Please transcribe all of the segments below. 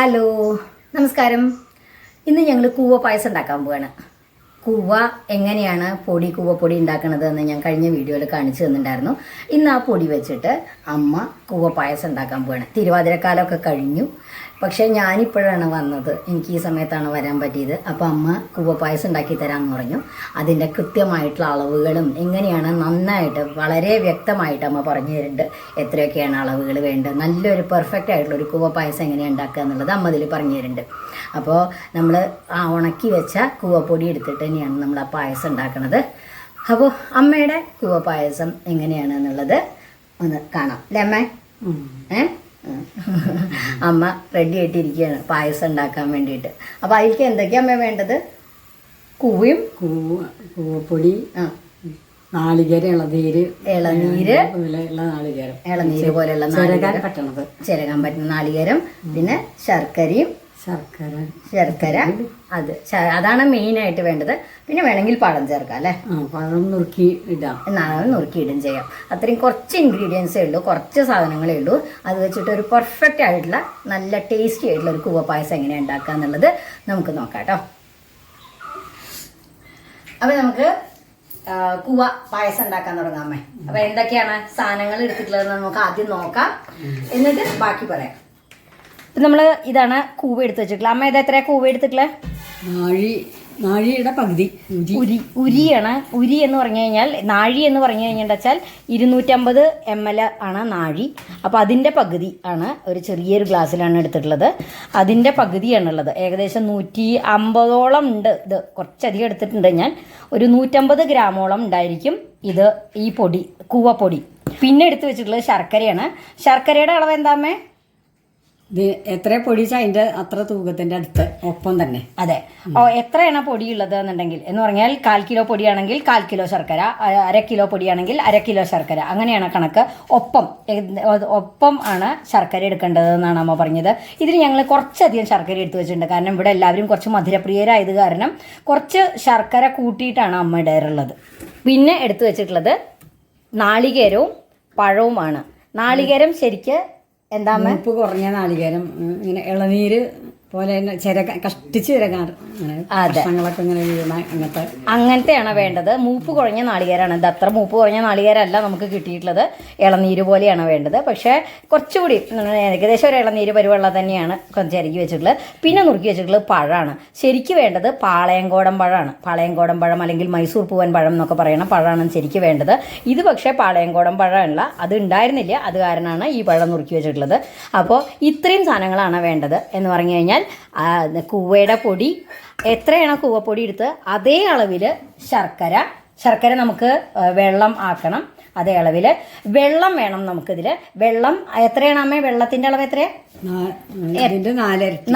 Hello നമസ്കാരം. ഇന്ന് ഞങ്ങൾ കൂവ പായസം ഉണ്ടാക്കാൻ പോവാണ്. കൂവ എങ്ങനെയാണ് പൊടി കൂവ പൊടി ഉണ്ടാക്കുന്നത് എന്ന് ഞാൻ കഴിഞ്ഞ വീഡിയോയിൽ കാണിച്ചു തന്നിട്ടുണ്ടായിരുന്നു. ഇന്ന് ആ പൊടി വെച്ചിട്ട് അമ്മ കൂവ പായസം ഉണ്ടാക്കാൻ പോവാണ്. തിരുവാതിരക്കാലമൊക്കെ കഴിഞ്ഞു. പക്ഷേ ഞാനിപ്പോഴാണ് വന്നത്. എനിക്ക് ഈ സമയത്താണ് വരാൻ പറ്റിയത്. അപ്പോൾ അമ്മ കൂവ പായസം ഉണ്ടാക്കി തരാമെന്ന് പറഞ്ഞു. അതിന്റെ കൃത്യമായിട്ടുള്ള അളവുകളും എങ്ങനെയാണ് നന്നായിട്ട് വളരെ വ്യക്തമായിട്ട് അമ്മ പറഞ്ഞു തരുന്നുണ്ട്. എത്രയൊക്കെയാണ് അളവുകൾ വേണ്ടത്. നല്ലൊരു പെർഫെക്റ്റ് ആയിട്ടുള്ള ഒരു കൂവ പായസം എങ്ങനെയാണ് ഉണ്ടാക്കുക എന്നുള്ളത് അമ്മ ഇതിൽ പറഞ്ഞു തരുന്നുണ്ട്. അപ്പോൾ നമ്മൾ ആ ഉണക്കി വെച്ച കൂവപ്പൊടി എടുത്തിട്ട് തന്നെയാണ് നമ്മൾ ആ പായസം ഉണ്ടാക്കുന്നത് അപ്പോൾ അമ്മയുടെ കൂവ പായസം എങ്ങനെയാണ് എന്നുള്ളത് ഒന്ന് കാണാം. അല്ലേ അമ്മേ? ഏ. അമ്മ റെഡി ആയിട്ടിരിക്കുകയാണ്. പായസം ഉണ്ടാക്കാൻ വേണ്ടിയിട്ട്. അപ്പോൾ അതിലേക്ക് എന്തൊക്കെയാ അമ്മ വേണ്ടത്? കൂവയും? കൂവ കൂവപ്പൊടി ആ. നാളികേര ഇളനീര്. ഇളനീര്. നാളികേരം. ഇളനീര് പോലെയുള്ള ചിരകാൻ നാളികേരം പറ്റണത്. ചിരകാൻ പറ്റുന്ന നാളികേരം. പിന്നെ ശർക്കരയും ശർക്കര. ശർക്കര. അത് അതാണ് മെയിനായിട്ട് വേണ്ടത്. പിന്നെ വേണമെങ്കിൽ പഴം ചേർക്കാം അല്ലേ? പഴം നുറുക്കി ഇടാം. നാളെ നുറുക്കി ഇടും ചെയ്യാം. അത്രയും കുറച്ച് ഇൻഗ്രീഡിയൻസേ ഉള്ളൂ കുറച്ച് സാധനങ്ങളേ ഉള്ളൂ. അത് വെച്ചിട്ട് ഒരു പെർഫെക്റ്റ് ആയിട്ടുള്ള നല്ല ടേസ്റ്റി ആയിട്ടുള്ള ഒരു കൂവ പായസം എങ്ങനെ ഉണ്ടാക്കുക എന്നുള്ളത് നമുക്ക് നോക്കാം കേട്ടോ അപ്പം നമുക്ക് കുവ പായസം ഉണ്ടാക്കാൻ തുടങ്ങാമേ അപ്പം എന്തൊക്കെയാണ് സാധനങ്ങൾ എടുത്തിട്ടുള്ളതെന്ന് നമുക്ക് ആദ്യം നോക്കാം. എന്നിട്ട് ബാക്കി പറയാം. ഇപ്പം നമ്മൾ ഇതാണ് കൂവ എടുത്ത് വെച്ചിട്ടുള്ളത്. അമ്മ ഏതാ എത്രയാണ് കൂവ എടുത്തിട്ടുള്ളത് നാഴി നാഴിയുടെ പകുതി. ഉരി. ഉരി ഉരിയാണ്. ഉരി എന്ന് പറഞ്ഞു കഴിഞ്ഞാൽ നാഴി എന്ന് പറഞ്ഞു കഴിഞ്ഞാൽ വെച്ചാൽ ഇരുന്നൂറ്റമ്പത് എം എൽ ആണ് നാഴി. അപ്പോൾ അതിന്റെ പകുതി ആണ് ഒരു ചെറിയൊരു ഗ്ലാസ്സിലാണ് എടുത്തിട്ടുള്ളത്. അതിന്റെ പകുതിയാണുള്ളത്. ഏകദേശം നൂറ്റി അമ്പതോളം ഉണ്ട്. ഇത് കുറച്ചധികം എടുത്തിട്ടുണ്ട് ഞാൻ. ഒരു നൂറ്റമ്പത് ഗ്രാമോളം ഉണ്ടായിരിക്കും ഇത് ഈ പൊടി കൂവപ്പൊടി പിന്നെ എടുത്ത് വെച്ചിട്ടുള്ളത് ശർക്കരയാണ്. ശർക്കരയുടെ അളവ് എന്താമേ ഇത് എത്ര പൊടിച്ച അതിന്റെ അത്ര തൂക്കത്തിന്റെ അടുത്ത് ഒപ്പം തന്നെ? അതെ. ഓ എത്രയാണ് പൊടിയുള്ളത് എന്നുണ്ടെങ്കിൽ എന്ന് പറഞ്ഞാൽ കാൽ കിലോ പൊടിയാണെങ്കിൽ കാൽ കിലോ ശർക്കര അര കിലോ പൊടിയാണെങ്കിൽ അര കിലോ ശർക്കര. അങ്ങനെയാണ് കണക്ക്. ഒപ്പം ഒപ്പം ആണ് ശർക്കര എടുക്കേണ്ടത് എന്നാണ് അമ്മ പറഞ്ഞത്. ഇതിന് ഞങ്ങൾ കുറച്ചധികം ശർക്കര എടുത്തു വെച്ചിട്ടുണ്ട്. കാരണം ഇവിടെ എല്ലാവരും കുറച്ച് മധുരപ്രിയരായത് കാരണം കുറച്ച് ശർക്കര കൂട്ടിയിട്ടാണ് അമ്മ ഇടാറുള്ളത്. പിന്നെ എടുത്തു വെച്ചിട്ടുള്ളത് നാളികേരവും പഴവുമാണ്. നാളികേരം ശരിക്ക് എന്താ ഉപ്പ് കുറഞ്ഞ നാളികേരം ഇങ്ങനെ ഇളനീര് പോലെ തന്നെ ചിരക കഷ്ടിച്ച് ഇങ്ങനെ വീണ അങ്ങനത്തെ അങ്ങനത്തെയാണ് വേണ്ടത്. മൂപ്പ് കുറഞ്ഞ നാളികേരാണ്. ഇത് അത്ര മൂപ്പ് കുറഞ്ഞ നാളികേരമല്ല നമുക്ക് കിട്ടിയിട്ടുള്ളത്. ഇളനീര് പോലെയാണ് വേണ്ടത്. പക്ഷേ കുറച്ചുകൂടി ഏകദേശം ഒരു ഇളനീര് പരുവെള്ള തന്നെയാണ് കുറച്ച് അരികി വെച്ചിട്ടുള്ളത്. പിന്നെ നുറുക്കി വെച്ചിട്ടുള്ളത് പഴമാണ് ശരിക്ക് വേണ്ടത് പാളയങ്കോടൻ പഴമാണ് പാളയങ്കോടൻ പഴം അല്ലെങ്കിൽ മൈസൂർ പൂവൻ പഴം എന്നൊക്കെ പറയണം പഴമാണ് ശരിക്ക് വേണ്ടത്. ഇത് പക്ഷേ പാളയങ്കോടൻ പഴമല്ല. അത് ഉണ്ടായിരുന്നില്ല. അത് കാരണമാണ് ഈ പഴം നുറുക്കി വെച്ചിട്ടുള്ളത്. അപ്പോൾ ഇത്രയും സാധനങ്ങളാണ് വേണ്ടത് എന്ന് പറഞ്ഞു കഴിഞ്ഞാൽ ആ, കൂവയുടെ പൊടി എത്രയാണോ കൂവപ്പൊടി എടുത്ത് അതേ അളവിൽ ശർക്കര ശർക്കര നമുക്ക് വെള്ളം ആക്കണം അതേ അളവിൽ വെള്ളം വേണം നമുക്കിതിൽ വെള്ളം എത്രയാണ് അമ്മേ? വെള്ളത്തിന്റെ അളവ് എത്രയാണ്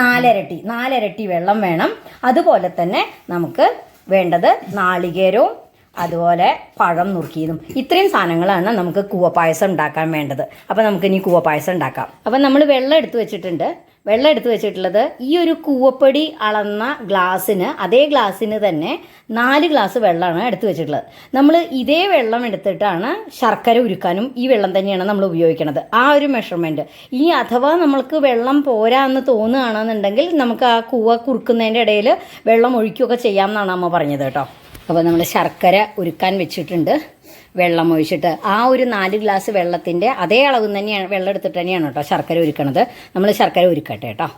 നാലരട്ടി. നാലരട്ടി. വെള്ളം വേണം. അതുപോലെ തന്നെ നമുക്ക് വേണ്ടത് നാളികേരവും അതുപോലെ പഴം നുറുക്കിയതും. ഇത്രയും സാധനങ്ങളാണ് നമുക്ക് കൂവപ്പായസം ഉണ്ടാക്കാൻ വേണ്ടത്. അപ്പോൾ നമുക്ക് ഇനി കൂവപ്പായസം ഉണ്ടാക്കാം. അപ്പം നമ്മൾ വെള്ളം എടുത്തു വെച്ചിട്ടുണ്ട്. വെള്ളം എടുത്തു വെച്ചിട്ടുള്ളത് ഈ ഒരു കൂവപ്പൊടി അളന്ന ഗ്ലാസ്സിന് അതേ ഗ്ലാസ്സിന് തന്നെ നാല് ഗ്ലാസ് വെള്ളമാണ് എടുത്തു വെച്ചിട്ടുള്ളത്. നമ്മൾ ഇതേ വെള്ളം എടുത്തിട്ടാണ് ശർക്കര ഉരുക്കാനും ഈ വെള്ളം തന്നെയാണ് നമ്മൾ ഉപയോഗിക്കുന്നത് ആ ഒരു മെഷർമെന്റ് ഇനി അഥവാ നമ്മൾക്ക് വെള്ളം പോരാ എന്ന് തോന്നുകയാണെന്നുണ്ടെങ്കിൽ നമുക്ക് ആ കൂവ കുറുക്കുന്നതിന്റെ ഇടയിൽ വെള്ളം ഒഴിക്കുകയൊക്കെ ചെയ്യാമെന്നാണ് അമ്മ പറഞ്ഞത് കേട്ടോ. അപ്പോൾ നമ്മൾ ശർക്കര ഉരുക്കാൻ വെച്ചിട്ടുണ്ട്. വെള്ളം ഒഴിച്ചിട്ട് ആ ഒരു നാല് ഗ്ലാസ് വെള്ളത്തിന്റെ അതേ അളവ് തന്നെയാണ് വെള്ളം എടുത്തിട്ട് തന്നെയാണ് കേട്ടോ ശർക്കര ഉരുക്കണത്. നമ്മൾ ശർക്കര ഉരുക്കട്ടെ കേട്ടോ.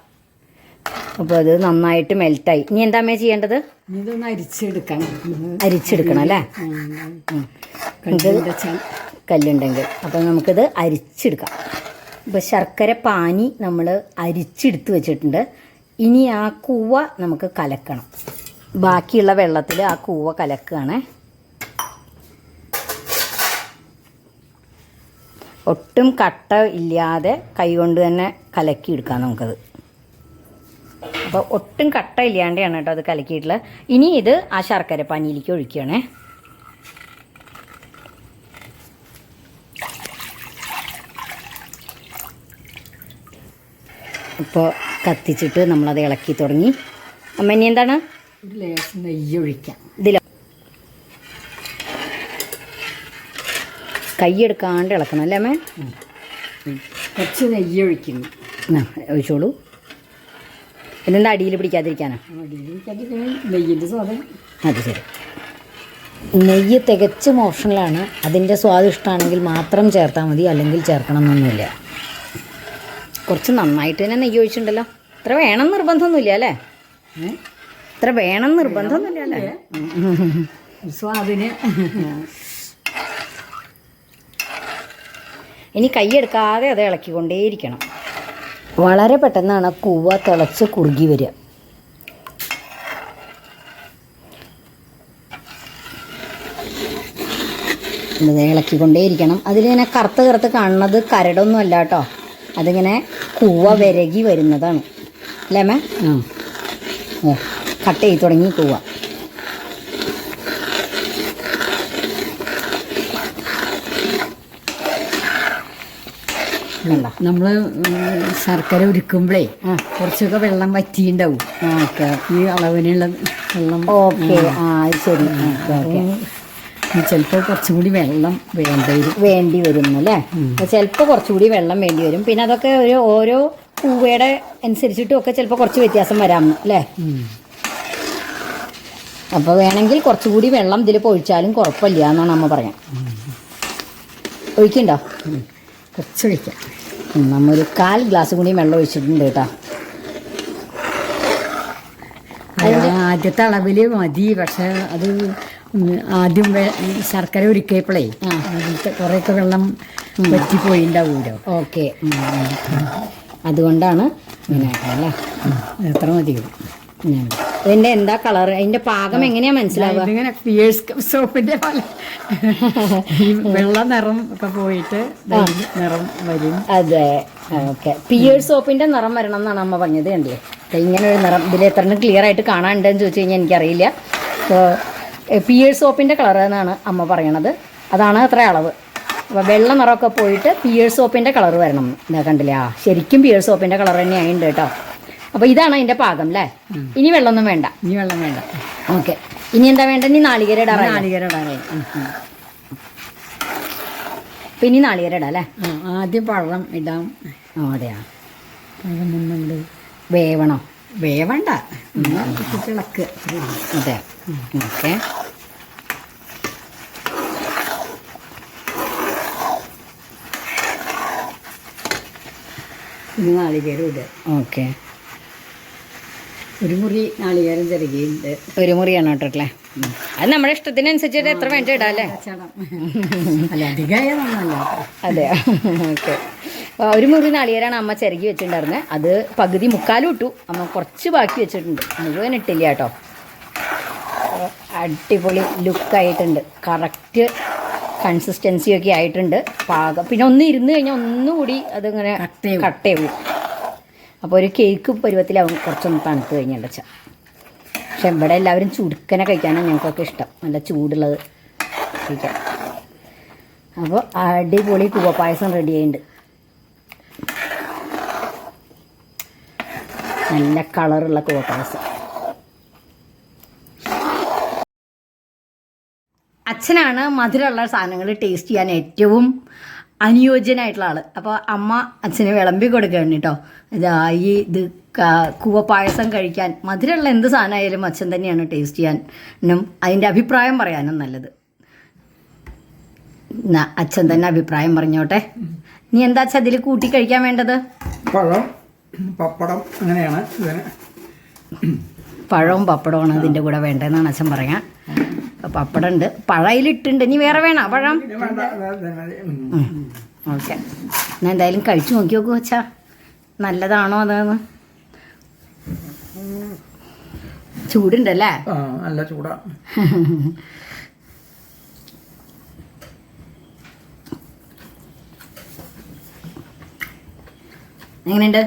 അപ്പോൾ അത് നന്നായിട്ട് മെൽറ്റായി ഇനി എന്താ അമ്മേ ചെയ്യേണ്ടത്? ഇതൊന്ന് അരിച്ചെടുക്കണം. ഇത് അരിച്ചെടുക്കണം അല്ലേ. കണ്ടിന്റെ കല്ലുണ്ടെങ്കിൽ. അപ്പോൾ നമുക്കിത് അരിച്ചെടുക്കാം. ഇപ്പോൾ ശർക്കര പാനി നമ്മൾ അരിച്ചെടുത്ത് വെച്ചിട്ടുണ്ട്. ഇനി ആ കൂവ നമുക്ക് കലക്കണം. ബാക്കിയുള്ള വെള്ളത്തിൽ ആ കൂവ കലക്കുകയാണ്. ഒട്ടും കട്ട ഇല്ലാതെ കൈകൊണ്ട് തന്നെ കലക്കി എടുക്കാം നമുക്കത്. അപ്പോൾ ഒട്ടും കട്ട ഇല്ലാണ്ടാണ് കേട്ടോ അത് കലക്കിയിട്ടുള്ളത്. ഇനി ഇത് ആ ശർക്കര പനിയിലേക്ക് ഒഴിക്കുകയാണേ. ഇപ്പോൾ കത്തിച്ചിട്ട് നമ്മളത് ഇളക്കി തുടങ്ങി. അമ്മ ഇനി എന്താണ് നെയ്യ് ഒഴിക്കാം. ഇതിൽ കൈയെടുക്കാണ്ട് ഇളക്കണം അല്ലേ അമ്മേ? കുറച്ച് നെയ്യ് ഒഴിക്കുന്നു ആ, ഒഴിച്ചോളൂ. പിന്നെന്താ അടിയിൽ പിടിക്കാതിരിക്കാനോ? നെയ്യിന്റെ സ്വാദം. അത് ശരി. നെയ്യ് തികച്ചും മോഷണലാണ്. അതിന്റെ സ്വാദ് ഇഷ്ടമാണെങ്കിൽ മാത്രം ചേർത്താൽ മതി അല്ലെങ്കിൽ ചേർക്കണം എന്നൊന്നുമില്ല കുറച്ച് നന്നായിട്ട് തന്നെ നെയ്യ് ഒഴിച്ചിട്ടുണ്ടല്ലോ. ഇത്ര വേണം നിർബന്ധമൊന്നുമില്ല അല്ലേ? ഇത്ര വേണം നിർബന്ധമൊന്നുമില്ല അല്ലേ? സ്വാദിന്. ഇനി കൈയെടുക്കാതെ അത് ഇളക്കിക്കൊണ്ടേയിരിക്കണം. വളരെ പെട്ടെന്നാണ് കൂവ തിളച്ച് കുറുകി വരിക. ഇത് ഇളക്കിക്കൊണ്ടേയിരിക്കണം. അതിലിങ്ങനെ കറുത്ത് കറുത്ത് കാണുന്നത് കരടൊന്നും അല്ല കേട്ടോ. അതിങ്ങനെ കൂവ വിരകി വരുന്നതാണ്. അല്ലേ മേ ആ. ഓ കട്ട് ചെയ്ത് തുടങ്ങി കൂവ. നമ്മൾ ശർക്കര ഉരുക്കുമ്പോഴേ കുറച്ചൊക്കെ വെള്ളം വറ്റിണ്ടാവും ഓക്കെ. ഈ അളവിനുള്ള വെള്ളം. ഓക്കെ. ആ. ശരി. കുറച്ചുകൂടി ചിലപ്പോൾ കുറച്ചും കൂടി വെള്ളം വേണ്ട വരും. വേണ്ടി വരും അല്ലേ? ചിലപ്പോൾ കുറച്ചുകൂടി വെള്ളം വേണ്ടി വരും. പിന്നെ അതൊക്കെ ഒരു ഓരോ പൂവയുടെ അനുസരിച്ചിട്ടും ഒക്കെ ചിലപ്പോൾ കുറച്ച് വ്യത്യാസം വരാം അല്ലേ? അപ്പോൾ വേണമെങ്കിൽ കുറച്ചുകൂടി വെള്ളം ഇതിൽ പൊഴിച്ചാലും കുഴപ്പമില്ല എന്നാണ് അമ്മ പറയാം. ഒഴിക്കണ്ടോ കുറച്ച് ഒഴിക്കാം. ഉം, നമ്മ ഒരു കാൽ ഗ്ലാസ് കൂടി വെള്ളം ഒഴിച്ചിട്ടുണ്ട് കേട്ടോ. ആദ്യത്തെ അളവിൽ മതി പക്ഷെ അത് ആദ്യം ശർക്കര. അതിലത്തെ കുറേയൊക്കെ വെള്ളം വറ്റിപ്പോയിണ്ടാവൂലോ? ഓക്കെ. അതുകൊണ്ടാണ് ഇങ്ങനെ അല്ലേ? എത്ര മതി? ഉം. ഇതിന്റെ എന്താ കളർ അതിന്റെ പാകം എങ്ങനെയാ മനസ്സിലാവുക? പിയേഴ്സ് സോപ്പിന്റെ വെള്ള നിറം ഒക്കെ പോയിട്ട് നിറം വരും. അതെ. ഓക്കെ. പിയേഴ്സ് സോപ്പിന്റെ നിറം വരണം എന്നാണ് അമ്മ പറഞ്ഞത് കണ്ടില്ലേ? ഇങ്ങനെ ഒരു നിറം. ഇതിൽ എത്ര ക്ലിയർ ആയിട്ട് കാണാനുണ്ടെന്ന് ചോദിച്ചു കഴിഞ്ഞാൽ എനിക്കറിയില്ല. പിയേഴ്സ് സോപ്പിന്റെ കളർ എന്നാണ് അമ്മ പറയണത്. അതാണ് അത്ര അളവ്. അപ്പോൾ വെള്ള നിറമൊക്കെ പോയിട്ട് പിയേഴ്സ് സോപ്പിന്റെ കളർ വരണം. ഇതാ കണ്ടില്ലേ? ആ ശരിക്കും പിയേഴ്സ് സോപ്പിന്റെ കളർ തന്നെയായിട്ടുണ്ട് കേട്ടോ. അപ്പോൾ ഇതാണ് അതിന്റെ പാകം അല്ലേ ഇനി വെള്ളമൊന്നും വേണ്ട. ഇനി വെള്ളം വേണ്ട. ഓക്കെ. ഇനി എന്താ വേണ്ട നീ നാളികേര ഇടാ നാളികേര ഉം. അപ്പം ഇനി നാളികേര ഇടാം അല്ലേ ആദ്യം പഴം ഇടാം. ആ അതെയാ. പഴം വേവണോ? വേവണ്ട. ഇളക്ക്. അതെ. ഓക്കെ. ഇനി നാളികേരം ഇടുക. ഓക്കെ. ഒരു മുറി നാളികേരം ചെറുകിയുണ്ട് ഒരു മുറിയാണ് കേട്ടല്ലേ അത് നമ്മുടെ ഇഷ്ടത്തിനനുസരിച്ചിട്ട് എത്ര വേണ്ട ഇടാം അല്ലേ? അതെ. ഓക്കെ. ഒരു മുറി നാളികേരാണ് അമ്മ ചിരകി വെച്ചിട്ടുണ്ടായിരുന്നത് അത് പകുതി മുക്കാലും ഇട്ടു. അമ്മ കുറച്ച് ബാക്കി വെച്ചിട്ടുണ്ട്. മുഴുവൻ ഇട്ടില്ല കേട്ടോ. അടിപൊളി ലുക്കായിട്ടുണ്ട്. കറക്റ്റ് കൺസിസ്റ്റൻസി ഒക്കെ ആയിട്ടുണ്ട്. പാകം. പിന്നെ ഒന്ന് ഇരുന്ന് കഴിഞ്ഞാൽ ഒന്നുകൂടി അതിങ്ങനെ കട്ടയാവും. അപ്പോൾ ഒരു കേക്ക് പരുവത്തിലാവും കുറച്ചൊന്ന് തണുത്ത് കഴിഞ്ഞാൽ വെച്ചാൽ പക്ഷെ ഇവിടെ എല്ലാവരും ചുടുക്കനെ കഴിക്കാനാണ് ഞങ്ങൾക്കൊക്കെ ഇഷ്ടം. നല്ല ചൂടുള്ളത് കഴിക്കാം അപ്പോൾ അടിപൊളി കൂവപ്പായസം റെഡി ആയിട്ടുണ്ട് നല്ല കളറുള്ള കൂവപ്പായസം അച്ഛനാണ് മധുരമുള്ള സാധനങ്ങൾ ടേസ്റ്റ് ചെയ്യാൻ ഏറ്റവും അനുയോജ്യനായിട്ടുള്ള ആൾ. അപ്പോൾ അമ്മ അച്ഛന് വിളമ്പി കൊടുക്കുകയാണ് കേട്ടോ. ഇതാ ഈ ഇത് കൂവപ്പായസം കഴിക്കാൻ മധുരമുള്ള എന്ത് സാധനമായാലും അച്ഛൻ തന്നെയാണ് ടേസ്റ്റ് ചെയ്യാനും അതിന്റെ അഭിപ്രായം പറയാനും നല്ലത്. എന്നാ അച്ഛൻ തന്നെ അഭിപ്രായം പറഞ്ഞോട്ടെ. നീ എന്താ അച്ഛൻ അതിൽ കൂട്ടി കഴിക്കാൻ വേണ്ടത്? പഴം പപ്പടം അങ്ങനെയാണ് ഇതിന്. പഴവും പപ്പടമാണ് അതിന്റെ കൂടെ വേണ്ടതെന്നാണ് അച്ഛൻ പറയാൻ പപ്പടം ഉണ്ട് പഴയിലിട്ടുണ്ട് നീ വേറെ വേണോ? പഴം? ഓക്കെ. ഞാൻ എന്തായാലും കഴിച്ചു നോക്കി നോക്കൂ വെച്ചാ നല്ലതാണോ അതാണ് ചൂടുണ്ടല്ലേ? നല്ല ചൂടാ. എങ്ങനെയുണ്ട്?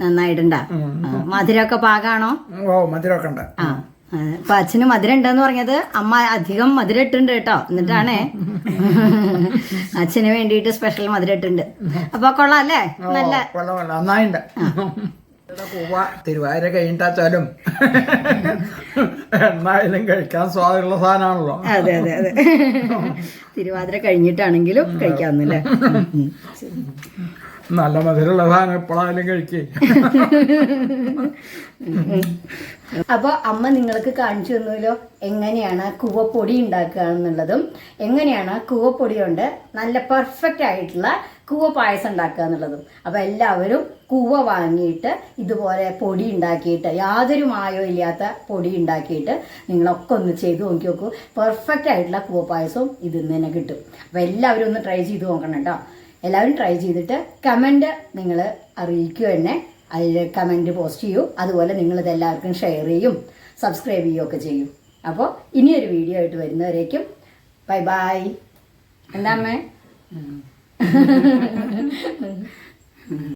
നന്നായിട്ടുണ്ട്. മധുരമൊക്കെ പാകാണോ? ഓ മധുരമൊക്കെ ഉണ്ട്. ആ അപ്പൊ അച്ഛന് മധുരം ഉണ്ടെന്ന് പറഞ്ഞത് അമ്മ അധികം മധുരം ഇട്ടുണ്ട് കേട്ടോ. എന്നിട്ടാണേ. അച്ഛന് വേണ്ടിയിട്ട് സ്പെഷ്യൽ മധുരം ഇട്ടുണ്ട് അപ്പൊ കൊള്ളാം അല്ലേ? നല്ല കൊള്ളാം പൂവ തിരുവാതിര കഴിഞ്ഞിട്ടാച്ചാലും എന്നായാലും കഴിക്കാൻ സ്വാദുള്ള സാധനമാണല്ലോ. അതെ അതെ അതെ. തിരുവാതിര കഴിഞ്ഞിട്ടാണെങ്കിലും കഴിക്കാവുന്നല്ലേ നല്ല മധുരമുള്ള സാധനം എപ്പോഴായാലും കഴിക്കേ. അപ്പോൾ അമ്മ നിങ്ങൾക്ക് കാണിച്ചു തന്നല്ലോ എങ്ങനെയാണ് കൂവപ്പൊടി ഉണ്ടാക്കുക എന്നുള്ളതും എങ്ങനെയാണ് കൂവപ്പൊടി കൊണ്ട് നല്ല പെർഫെക്റ്റ് ആയിട്ടുള്ള കൂവ പായസം ഉണ്ടാക്കുക എന്നുള്ളതും. അപ്പോൾ എല്ലാവരും കൂവ വാങ്ങിയിട്ട് ഇതുപോലെ പൊടി ഉണ്ടാക്കിയിട്ട് യാതൊരു മായോ ഇല്ലാത്ത പൊടി ഉണ്ടാക്കിയിട്ട് നിങ്ങളൊക്കെ ഒന്ന് ചെയ്ത് നോക്കി നോക്കൂ. പെർഫെക്റ്റ് ആയിട്ടുള്ള കൂവ പായസവും ഇതിൽ നിന്ന് തന്നെ കിട്ടും. അപ്പോൾ എല്ലാവരും ഒന്ന് ട്രൈ ചെയ്ത് നോക്കണം കേട്ടോ. എല്ലാവരും ട്രൈ ചെയ്തിട്ട് കമന്റ് നിങ്ങൾ അറിയിക്കുക എന്നെ. അതിൽ കമന്റ് പോസ്റ്റ് ചെയ്യൂ. അതുപോലെ നിങ്ങളിത് എല്ലാവർക്കും ഷെയർ ചെയ്യും സബ്സ്ക്രൈബ് ചെയ്യുകയൊക്കെ ചെയ്യും. അപ്പോൾ ഇനിയൊരു വീഡിയോ ആയിട്ട് വരുന്നവരേക്കും ബൈ ബൈ. എന്താ അമ്മേ